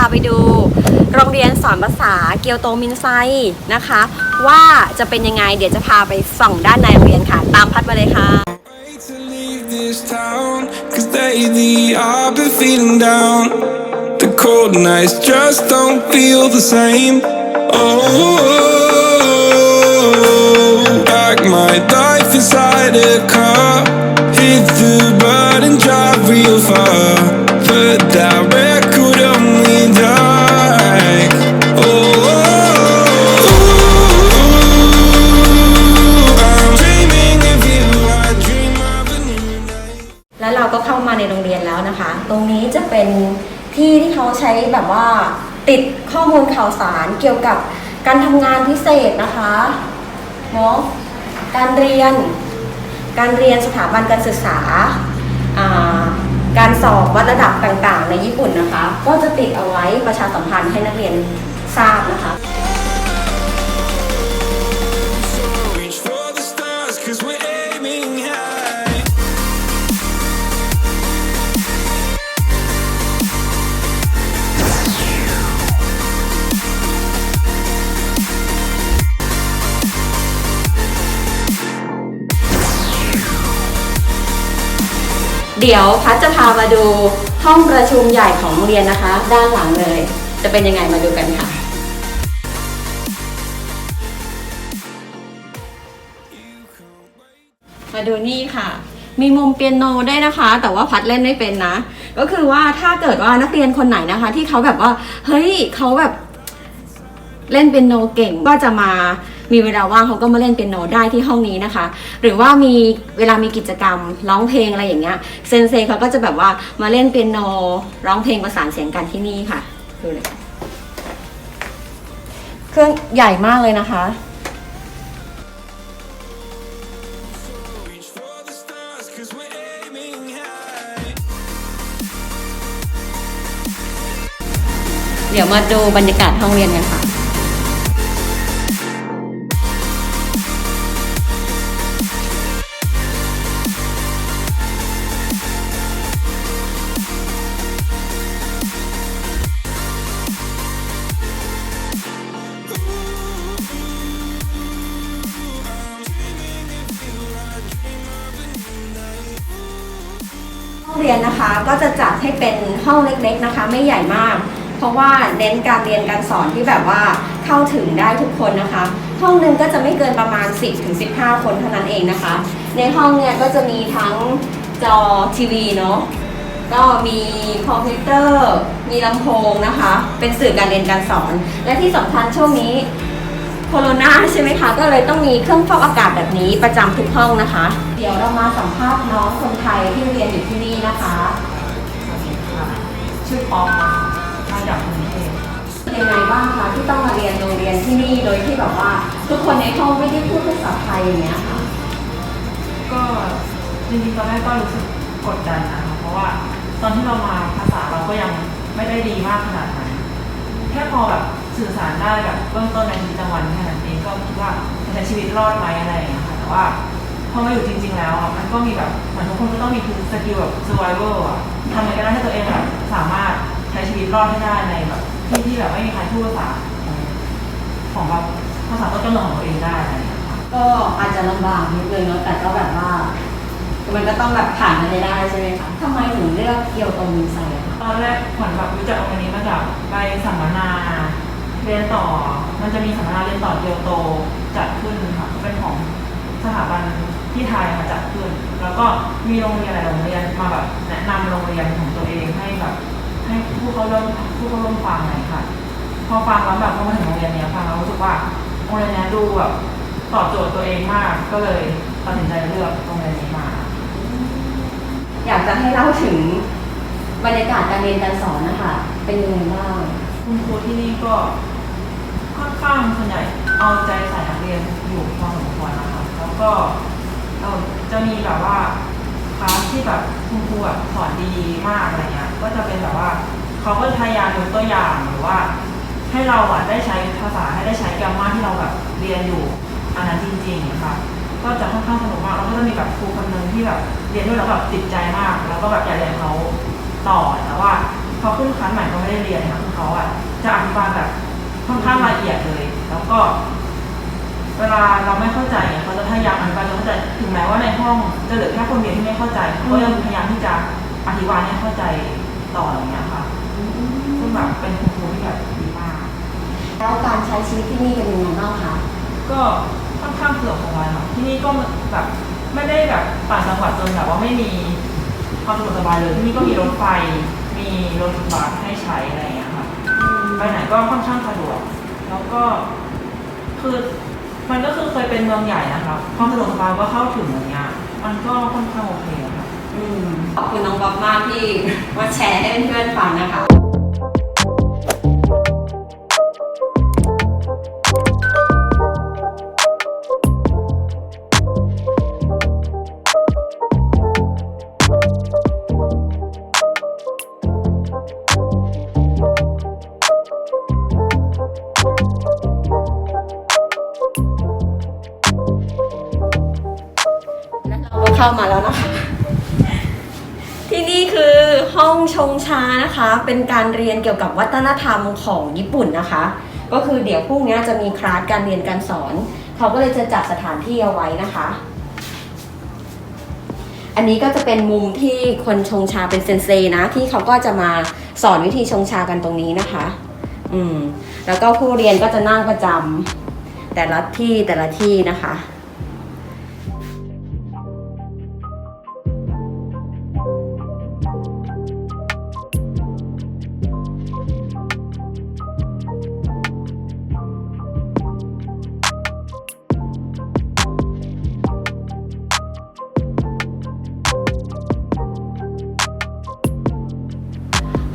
าไปดู โรงเรียนสอนภาษาเกียวโตมินไซนะคะ ว่าจะเป็นยังไงเดี๋ยวจะพาไปส่องด้านในโรงเรียนค่ะ ตามพัดมาเลยค่ะ Cause lately I've been feeling down. The cold nights just don't feel the same. Oh, like my life inside a car. Hit the button, drive real far. But that เขาใช้แบบว่าติดข้อมูลข่าวสารเกี่ยวกับการทำงานพิเศษนะคะเนาะการเรียน การเรียนสถาบันการศึกษาอ่าการสอบวัดระดับต่างๆ ในญี่ปุ่นนะคะ ก็จะติดเอาไว้ประชาสัมพันธ์ให้นักเรียนทราบนะคะ เดี๋ยวพัดจะพามาดูห้องประชุมใหญ่ของโรงเรียนนะคะ ด้านหลังเลย จะเป็นยังไงมาดูกันค่ะ มาดูนี่ค่ะ มีมุมเปียโนได้นะคะ แต่ว่าพัดเล่นไม่เป็นนะ ก็คือว่าถ้าเกิดว่านักเรียนคนไหนนะคะ ที่เขาแบบว่า เฮ้ยเขาแบบเล่นเปียโนเก่งก็จะมา มีเวลาว่างเขาก็มาเล่นเปียโนได้ที่ห้องนี้นะคะ หรือว่ามีเวลามีกิจกรรมร้องเพลงอะไรอย่างเงี้ยเซนเซเขาก็จะแบบว่ามาเล่นเปียโนร้องเพลงประสานเสียงกันที่นี่ค่ะดูเลยเครื่องใหญ่มากเลยนะคะเดี๋ยวมาดูบรรยากาศห้องเรียนกันค่ะ เรียนนะคะก็จะจัดให้เป็นห้องเล็กๆนะคะ ไม่ใหญ่มาก เพราะว่าเน้นการเรียนการสอนที่แบบว่าเข้าถึงได้ทุกคนนะคะ ห้องหนึ่งก็จะไม่เกินประมาณ 10ถึง15 คนเท่านั้นเองนะคะ ในห้องเนี่ยก็จะมีทั้งจอทีวีเนาะก็มีคอมพิวเตอร์ มีลำโพงนะคะ เป็นสื่อการเรียนการสอน และที่สำคัญช่วงนี้ โคโรนาใช่ไหมคะ ก็เลยต้องมีเครื่องฟอกอากาศแบบนี้ประจำทุกห้องนะคะ เดี๋ยวเรามาสัมภาษณ์น้องคนไทยที่เรียนอยู่ที่นี่นะคะชื่อปอมค่ะมาจากกรุงเทพเป็นยังไงบ้างคะที่ต้องมาเรียนโรงเรียนที่นี่โดยที่แบบว่า ทุกคนในห้องไม่ได้พูดภาษาไทยอย่างเงี้ยค่ะก็จริงๆตอนแรกก็รู้สึกกดดันนะคะเพราะว่าตอนที่เรามาภาษาเราก็ยังไม่ได้ดีมากขนาดนั้นแค่พอแบบ สื่อสารได้แบบเบื้องต้นในชีวิตประจำวันแค่นั้นเองก็คิดว่าจะใช้ชีวิตรอดไหมอะไรอย่างเงี้ยค่ะแต่ว่าพอมาอยู่จริง ๆ แล้วอะมันก็มีแบบเหมือนทุกคนก็ต้องมีคือสกิลแบบ survival อะทำยังไงก็ได้ให้ตัวเองแบบสามารถใช้ชีวิตรอดให้ได้ในแบบที่ที่แบบไม่มีใครพูดภาษาของแบบภาษาต้นกำเนิดของตัวเองได้อะไรอย่างเงี้ยค่ะก็อาจจะลำบากนิดนึงเนาะแต่ก็แบบว่า มันก็ต้องแบบผ่านมันไปได้ใช่ไหมคะทำไมถึงเลือกเกี่ยวโตมินไซอะคะตอนแรกเหมือนแบบรู้จักโรงเรียนนี้มาจากไปสัมมนา เรียนต่อ มันจะมีสัมมนาเรียนต่อเกียวโตจัดขึ้นค่ะ เป็นของสถาบันที่ไทยมาจัดขึ้น แล้วก็มีโรงเรียนหลายโรงเรียนมาแบบแนะนำโรงเรียนของตัวเองให้แบบให้ผู้เข้าร่วมผู้เข้าร่วมฟังหน่อยค่ะ พอฟังแล้วแบบพอมาถึงโรงเรียนเนี้ยฟังแล้วรู้สึกว่าโรงเรียนเนี้ยดูแบบตอบโจทย์ตัวเองมาก ก็เลยตัดสินใจเลือกโรงเรียนนี้มา อยากจะให้เล่าถึงบรรยากาศการเรียนการสอนนะคะ เป็นยังไงบ้างคุณครูที่นี่ก็ค่อน ข้างส่วนใหญ่เอาใจใส่นักเรียนอยู่พอสมควรนะคะแล้วก็เออจะมีแบบว่าคลาสที่แบบคุณครูแบบสอนดีมากอะไรเงี้ยก็จะเป็นแบบว่าเขาก็พยายามยกตัวอย่างหรือว่า ให้เราอะได้ใช้ภาษาให้ได้ใช้แกรมมาที่เราแบบเรียนอยู่อันนั้นจริงๆค่ะก็จะค่อนข้างสนุกมากแล้วก็จะมีแบบครูคนหนึ่งที่แบบเรียนด้วยแล้วแบบติดใจมาก แล้วก็แบบอยากเรียนเขาต่อแต่ว่าพอขึ้นคลาสใหม่ก็ไม่ได้เรียนนะคะคือเขาอะจะอธิบายแบบ ค่อนข้างละเอียดเลย แล้วก็ เวลาเราไม่เข้าใจเนี่ยเขาจะพยายามอธิบายจนเข้าใจถึงแม้ว่าในห้องจะเหลือแค่คนเดียวที่ไม่เข้าใจเขาก็ยังพยายามที่จะอธิบายให้เข้าใจต่ออย่างเงี้ยค่ะซึ่งแบบเป็นคุณครูที่แบบดีมากแล้วการใช้ชีวิตที่นี่เป็นยังไงบ้างคะก็ค่อนข้างสะดวกสบายค่ะที่นี่ก็แบบไม่ได้แบบต่างจังหวัดจนแบบว่าไม่มีความสะดวกสบายเลยที่นี่ก็มีรถไฟ มีรถบัสให้ใช้อะไรอย่างเงี้ยค่ะ ไปไหนก็ค่อนข้างสะดวก แล้วก็คือมันก็คือเคยเป็นเมืองใหญ่นะคะความสะดวกสบายก็เข้าถึงอย่างเงี้ยมันก็ค่อนข้างโอเคอะค่ะอืมขอบคุณน้องบ๊อบมากที่มาแชร์ให้เพื่อนๆฟังนะคะ เข้ามาแล้วนะคะ ที่นี่คือห้องชงชานะคะ เป็นการเรียนเกี่ยวกับวัฒนธรรมของญี่ปุ่นนะคะ ก็คือเดี๋ยวพรุ่งนี้จะมีคลาสการเรียนการสอน เขาก็เลยจะจัดสถานที่เอาไว้นะคะ อันนี้ก็จะเป็นมุมที่คนชงชาเป็นเซนเซนะ ที่เขาก็จะมาสอนวิธีชงชากันตรงนี้นะคะ อืม แล้วก็ผู้เรียนก็จะนั่งประจำแต่ละที่แต่ละที่นะคะ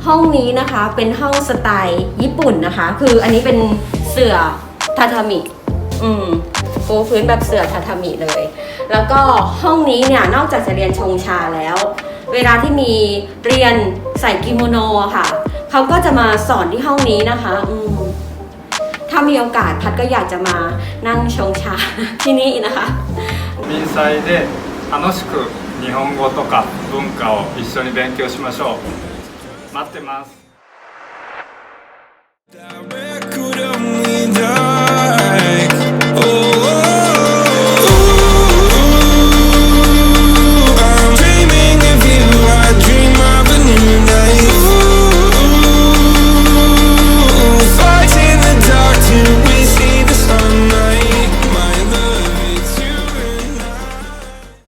ห้องนี้นะคะเป็นห้องสไตล์ญี่ปุ่นนะคะ คืออันนี้เป็นเสื่อทาทามิ อืมปูพื้นแบบเสื่อทาทามิเลย แล้วก็ห้องนี้เนี่ยนอกจากจะเรียนชงชาแล้ว เวลาที่มีเรียนใส่กิโมโนอะค่ะ เขาก็จะมาสอนที่ห้องนี้นะคะ อืมถ้ามีโอกาสพัดก็อยากจะมานั่งชงชา ที่นี่นะคะ 臨祭で楽しく日本語とか文化を一緒に勉強しましょう 待ってます。